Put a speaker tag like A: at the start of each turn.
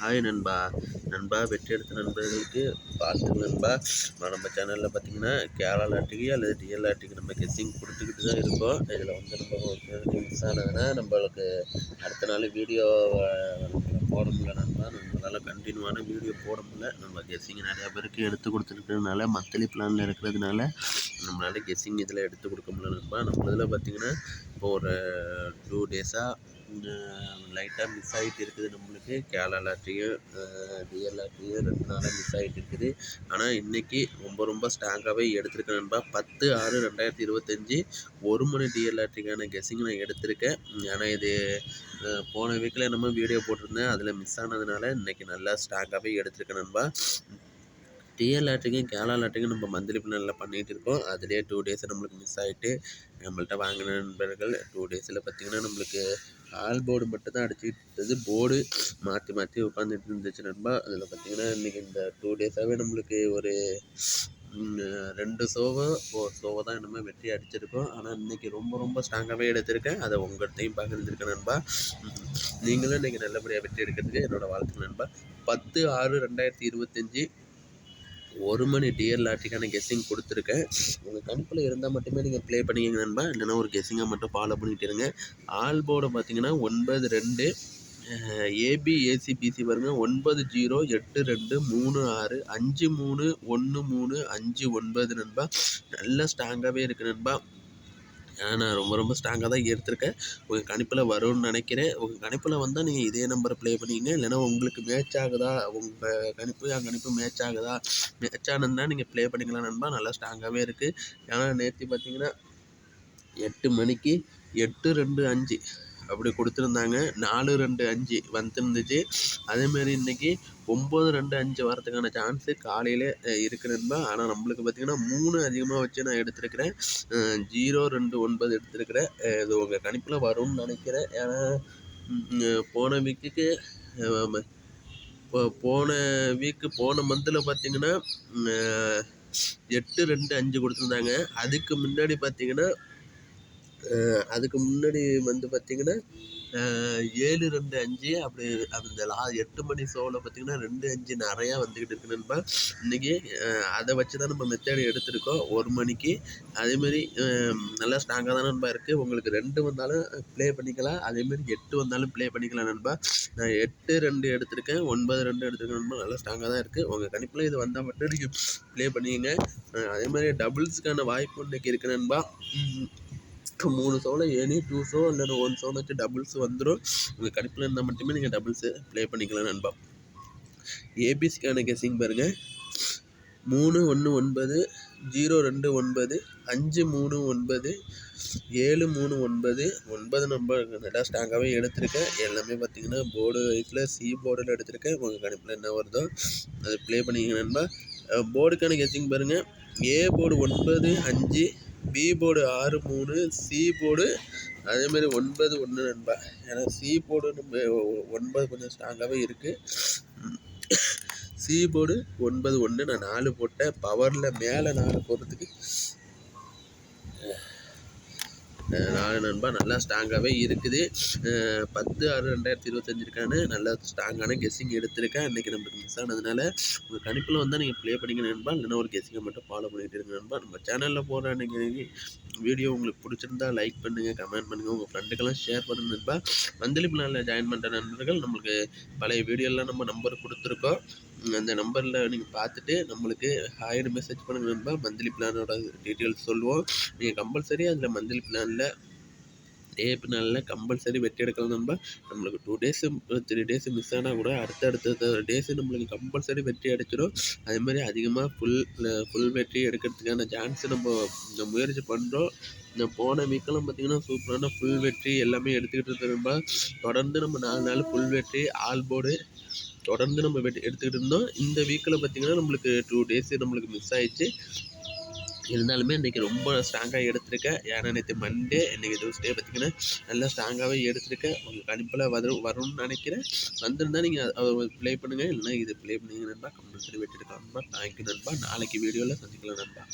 A: Hi நண்பா. நண்பா வெற்றி எடுத்த நண்பர்களுக்கு பார்த்து நண்பா. நம்ம சேனலில் பார்த்தீங்கன்னா கேரளா லாட்டுக்கு அல்லது டிஎல் லாட்டுக்கு நம்ம கெஸ்ஸிங் கொடுத்துக்கிட்டு தான் இருக்கோம். இதில் வந்து நம்ம மிஸ் ஆனதுன்னா நம்மளுக்கு அடுத்த நாள் வீடியோ போட முடியல நண்பா. நம்மளால் கண்டினியூவான வீடியோ போட முடியல. நம்ம கெஸ்ஸிங் நிறையா பேருக்கு எடுத்து கொடுத்துருக்கிறதுனால மந்த்லி பிளானில் இருக்கிறதுனால நம்மளால் கெஸ்ஸிங் இதில் எடுத்து கொடுக்க முடியல நண்பா. நம்ம இதில் பார்த்தீங்கன்னா இப்போ ஒரு டூ டேஸாக லைட்டாக மிஸ் ஆகிட்டு இருக்குது நம்மளுக்கு. கேரளா லாட்ரியும் டிஎல் லாட்ரியும் ரெண்டு நாளாக மிஸ் ஆகிட்டு இருக்குது. ஆனால் இன்றைக்கி ரொம்ப ரொம்ப ஸ்ட்ராங்காகவே எடுத்திருக்கேன் நண்பா. பத்து ஆறு ரெண்டாயிரத்தி இருபத்தஞ்சி ஒரு மணி டிஎல் லாட்ரிக்கான கெஸ்ஸிங் நான் எடுத்திருக்கேன். ஆனால் இது போன வீக்கில் என்னமோ வீடியோ போட்டிருந்தேன். அதில் மிஸ் ஆனதுனால இன்றைக்கி நல்லா ஸ்ட்ராங்காகவே எடுத்திருக்கேன் நண்பா. டிஎல் லாட்டுக்கும் கேரளா லாட்டுக்கும் நம்ம மந்த்லி பிளானில் பண்ணிகிட்டு இருக்கோம். அதிலே டூ டேஸ் நம்மளுக்கு மிஸ் ஆகிட்டு நம்மள்ட்ட வாங்கின நண்பர்கள் டூ டேஸில் பார்த்திங்கன்னா நம்மளுக்கு ஆல் போர்டு மட்டும் தான் அடிச்சுக்கிட்டு இருந்தது போர்டு மாற்றி மாற்றி உட்காந்துட்டு இருந்துச்சு நண்பா. அதில் பார்த்திங்கன்னா இன்றைக்கி இந்த டூ டேஸாகவே நம்மளுக்கு ஒரு ரெண்டு சோவை ஓ சோவை தான் என்னமோ வெற்றி அடிச்சிருக்கோம். ஆனால் இன்றைக்கி ரொம்ப ரொம்ப ஸ்ட்ராங்காகவே எடுத்திருக்கேன். அதை உங்கள்கிட்டையும் பகிர்ந்துருக்கேன் நண்பா. நீங்களும் இன்றைக்கி நல்லபடியாக வெற்றி எடுக்கிறதுக்கு என்னோடய வாழ்த்து நண்பா. பத்து ஆறு ரெண்டாயிரத்தி இருபத்தஞ்சி ஒரு மணி டிஎல் லாட்டிக்கான கெஸ்ஸிங் கொடுத்துருக்கேன். உங்கள் கணிப்பில் இருந்தால் மட்டுமே நீங்கள் ப்ளே பண்ணிக்கங்க நண்பா. இல்லைன்னா ஒரு கெஸ்ஸிங்காக மட்டும் ஃபாலோ பண்ணிகிட்டு இருங்க. ஆல் போர்டை பார்த்தீங்கன்னா ஒன்பது ரெண்டு ஏபி ஏசிபிசி பாருங்கள் ஒன்பது ஜீரோ எட்டு ரெண்டு மூணு ஆறு அஞ்சு மூணு ஒன்று மூணு அஞ்சு ஒன்பது நண்பா. நல்ல ஸ்ட்ராங்காகவே இருக்குது நண்பா. நான் ரொம்ப ரொம்ப ஸ்ட்ராங்காக தான் எடுத்திருக்கேன். உங்கள் கணிப்பில் வரும்னு நினைக்கிறேன். உங்கள் கணிப்பில் வந்தால் நீங்கள் இதே நம்பரை ப்ளே பண்ணிங்க. இல்லைனா உங்களுக்கு மேட்ச் ஆகுதா? உங்கள் கணிப்பு என் கணிப்பு மேட்ச் ஆகுதா? மேட்ச் ஆனதுன்னா நீங்கள் ப்ளே பண்ணிக்கலாம் நண்பா? நல்லா ஸ்ட்ராங்காகவே இருக்குது ஏன்னா நேற்று பார்த்தீங்கன்னா எட்டு மணிக்கு எட்டு ரெண்டு அஞ்சு. அப்படி கொடுத்துருந்தாங்க. நாலு ரெண்டு அஞ்சு வந்துருந்துச்சு. அதேமாரி இன்றைக்கி ஒம்பது ரெண்டு அஞ்சு வரதுக்கான சான்ஸு காலையில் இருக்குது நண்பா. ஆனால் நம்மளுக்கு பார்த்திங்கன்னா மூணு அதிகமாக வச்சு நான் எடுத்திருக்கிறேன். ஜீரோ ரெண்டு ஒன்பது எடுத்திருக்கிறேன். இது உங்கள் கணிப்பில் வரும்னு நினைக்கிறேன். ஏன்னா போன வீக்குக்கு இப்போ போன வீக்கு போன மந்தில் பார்த்திங்கன்னா எட்டு ரெண்டு அஞ்சு கொடுத்துருந்தாங்க. அதுக்கு முன்னாடி பார்த்திங்கன்னா அதுக்கு முன்னாடி வந்து பார்த்திங்கன்னா ஏழு ரெண்டு அஞ்சு அப்படி அந்த லா எட்டு மணி ஷோவில் பார்த்திங்கன்னா ரெண்டு அஞ்சு நிறையா வந்துக்கிட்டு இருக்கு நண்பா. இன்றைக்கி அதை வச்சு தான் நம்ம மெத்தேடு எடுத்திருக்கோம். ஒரு மணிக்கு. அதேமாரி நல்லா ஸ்ட்ராங்காக தான் நண்பா இருக்குது உங்களுக்கு ரெண்டு வந்தாலும் ப்ளே பண்ணிக்கலாம். அதேமாரி எட்டு வந்தாலும் ப்ளே பண்ணிக்கலாம் நண்பா. நான் எட்டு ரெண்டு எடுத்திருக்கேன். ஒன்பது ரெண்டு எடுத்திருக்கேன் நண்பா. நல்லா ஸ்ட்ராங்காக தான் இருக்குது உங்கள் கணிப்பில் இது வந்தால் மட்டும் நீங்கள் ப்ளே பண்ணிக்கங்க. அதேமாதிரி டபுள்ஸுக்கான வாய்ப்பு இன்றைக்கி இருக்குது நண்பா. மூணு ஷோவில் எனி டூ ஷோ இல்லை ஒன் ஷோன்னு வச்சு டபுள்ஸ் வந்துடும் உங்கள் கணிப்பில் இருந்தால் மட்டுமே நீங்கள் டபுள்ஸு ப்ளே பண்ணிக்கலாம் நண்பா. ஏபிசிக்கான கெஸிங் பாருங்கள் மூணு ஒன்று ஒன்பது ஜீரோ ரெண்டு ஒன்பது அஞ்சு மூணு ஒன்பது ஏழு மூணு ஒன்பது ஒன்பது நம்பர் நல்லா ஸ்ட்ராங்காகவே எடுத்திருக்கேன். எல்லாமே பார்த்தீங்கன்னா போர்டு வைஸில் சி போர்டில் எடுத்திருக்கேன். உங்கள் கணிப்பில் என்ன வருதோ அதை ப்ளே பண்ணிங்க நண்பா. போர்டுக்கான கெஸிங் பாருங்கள் ஏ போர்டு ஒன்பது அஞ்சு பி போர்டு ஆறு மூணு சி போர்டு அதேமாதிரி ஒன்பது ஒன்று நண்பா. ஏன்னா சி போர்டு நம்ம ஒன்பது கொஞ்சம் ஸ்ட்ராங்காகவே இருக்குது சி போர்டு ஒன்பது ஒன்று நான் நாலு போட்டேன். பவரில் மேலே நாலு போடுறதுக்கு நாலு நண்பா நல்லா ஸ்ட்ராங்காகவே இருக்குது. பத்து ஆறு ரெண்டாயிரத்தி இருபத்தஞ்சிருக்கான நல்லா ஸ்ட்ராங்கான கெஸ்ஸிங் எடுத்திருக்கேன். இன்றைக்கி நம்மளுக்கு மிஸ் ஆனதுனால உங்கள் கணிப்பில் வந்தால் நீங்கள் ப்ளே பண்ணிக்க நண்பா. இல்லைன்னா ஒரு கெஸ்ஸிங்கை மட்டும் ஃபாலோ பண்ணிகிட்டு இருங்க நண்பா. நம்ம சேனலில் போகிற அன்றைக்கி வீடியோ உங்களுக்கு பிடிச்சிருந்தா லைக் பண்ணுங்கள் கமெண்ட் பண்ணுங்கள் உங்கள் ஃப்ரெண்டுக்கெல்லாம் ஷேர் பண்ணுங்க நண்பா. மந்திலி பிளானில் ஜாயின் பண்ணுற நண்பர்கள் நம்மளுக்கு பழைய வீடியோலாம் நம்ம நம்பர் கொடுத்துருக்கோம். அந்த நம்பரில் நீங்கள் பார்த்துட்டு நம்மளுக்கு ஹாய்னு மெசேஜ் பண்ணுங்க நண்பா மந்த்லி பிளானோட டீட்டெயில்ஸ் சொல்லுவோம். நீங்கள் கம்பல்சரி அதில் மந்த்லி பிளானில் டே பிளானில் கம்பல்சரி வெட்டி எடுக்கலாம் நம்ம நம்மளுக்கு two days three days miss ஆனால் கூட அடுத்த அடுத்த டேஸு நம்மளுக்கு கம்பல்சரி வெற்றி அடிச்சிடும். அதே மாதிரி அதிகமாக ஃபுல் ஃபுல் வெற்றி எடுக்கிறதுக்கான சான்ஸு நம்ம முயற்சி பண்ணுறோம் இந்த போன வீக்கெல்லாம் பார்த்திங்கன்னா சூப்பரான ஃபுல் வெற்றி எல்லாமே எடுத்துக்கிட்டு இருந்தோம்பா தொடர்ந்து நம்ம நாலு நாள் ஃபுல் வெற்றி ஆல் போர்டு தொடர்ந்து நம்ம வெட்டி எடுத்துக்கிட்டு இருந்தோம். இந்த வீக்கில் பார்த்திங்கன்னா நம்மளுக்கு டூ டேஸு நம்மளுக்கு மிஸ் ஆயிடுச்சு. இருந்தாலுமே இன்றைக்கி ரொம்ப ஸ்ட்ராங்காக எடுத்திருக்கேன் ஏன்னா நேற்று மண்டே இன்றைக்கி டியூஸ்டே பார்த்திங்கன்னா நல்லா ஸ்ட்ராங்காகவே எடுத்திருக்கேன் உங்கள் கணிப்பில் வரும் வரும்னு நினைக்கிறேன். வந்திருந்தால் நீங்கள் ப்ளே பண்ணுங்கள் இல்லைனா இது ப்ளே பண்ணிங்க நண்பா கம்பல்சரி வெட்டிருக்கலாம் நண்பா தேங்க்யூ நண்பா. நாளைக்கு வீடியோவில் சந்திக்கலாம் நண்பா.